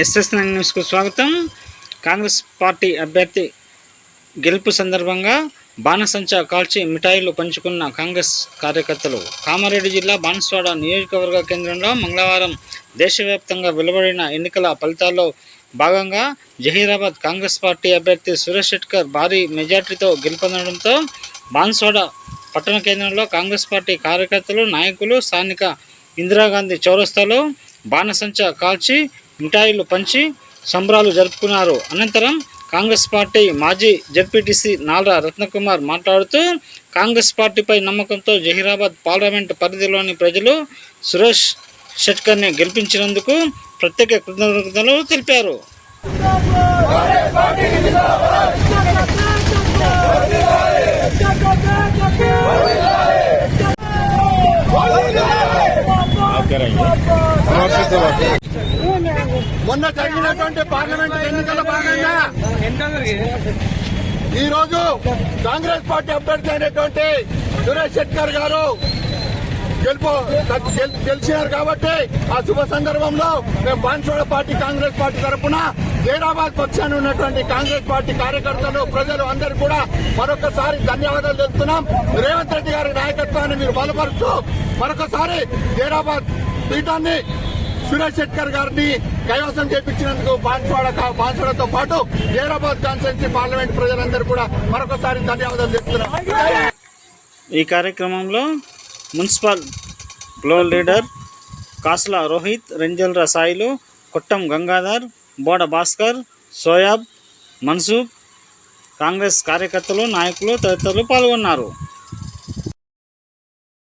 SS nine న్యూస్కు స్వాగతం. Congress party అభ్యర్థి గెలుపు సందర్భంగా బాణసంచా కాల్చి మిఠాయిలు పంచుకున్న కాంగ్రెస్ కార్యకర్తలు. కామారెడ్డి జిల్లా బాన్స్వాడ నియోజకవర్గ కేంద్రంలో మంగళవారం దేశవ్యాప్తంగా వెలువడిన ఎన్నికల ఫలితాల్లో భాగంగా జహీరాబాద్ కాంగ్రెస్ పార్టీ అభ్యర్థి సురేష్ శెట్కర్ భారీ మెజార్టీతో గెలుపొందడంతో బాన్స్వాడ పట్టణ కేంద్రంలో కాంగ్రెస్ పార్టీ కార్యకర్తలు నాయకులు స్థానిక ఇందిరాగాంధీ చౌరస్తాలో బాణసంచా కాల్చి మిఠాయిలు పంచి సంబరాలు జరుపుకున్నారు. అనంతరం కాంగ్రెస్ పార్టీ మాజీ జడ్పీటీసీ నాల్రా రత్నకుమార్ మాట్లాడుతూ కాంగ్రెస్ పార్టీపై నమ్మకంతో జహీరాబాద్ పార్లమెంట్ పరిధిలోని ప్రజలు సురేష్ షెట్కర్ని గెలిపించినందుకు ప్రత్యేక కృతజ్ఞతలు తెలిపారు. మొన్న జరిగినటువంటి పార్లమెంట్ ఎన్నికల భాగంగా ఈ రోజు కాంగ్రెస్ పార్టీ అభ్యర్థి అయినటువంటి సురేష్ శెట్కర్ గారు గెలుపు గెలిచినారు కాబట్టి ఆ శుభ సందర్భంలో మేము బాన్సోడ పార్టీ కాంగ్రెస్ పార్టీ తరఫున జైరాబాద్ పక్షాన్ని ఉన్నటువంటి కాంగ్రెస్ పార్టీ కార్యకర్తలు ప్రజలు అందరూ కూడా మరొకసారి ధన్యవాదాలు తెలుపుతున్నాం. రేవంత్ రెడ్డి గారి నాయకత్వాన్ని మీరు బలపరుస్తూ మరొకసారి జైరాబాద్ పీఠాన్ని సురేష్ శెట్కర్ గారిని కైవసం చేపించినందుకు బాన్స్వాడ కా- బాన్స్వాడతో పాటు జైరాబాద్ కాన్స్టిట్యూన్సీ పార్లమెంట్ ప్రజలందరూ కూడా మరొకసారి ధన్యవాదాలు చెప్తున్నారు. ఈ కార్యక్రమంలో మున్సిపల్ గ్లో లీడర్ కాసుల రోహిత్ రెంజల్ర సాయిలు కొట్టం గంగాధర్ బోడ భాస్కర్ సోయాబ్ మన్సూబ్ కాంగ్రెస్ కార్యకర్తలు నాయకులు తదితరులు పాల్గొన్నారు.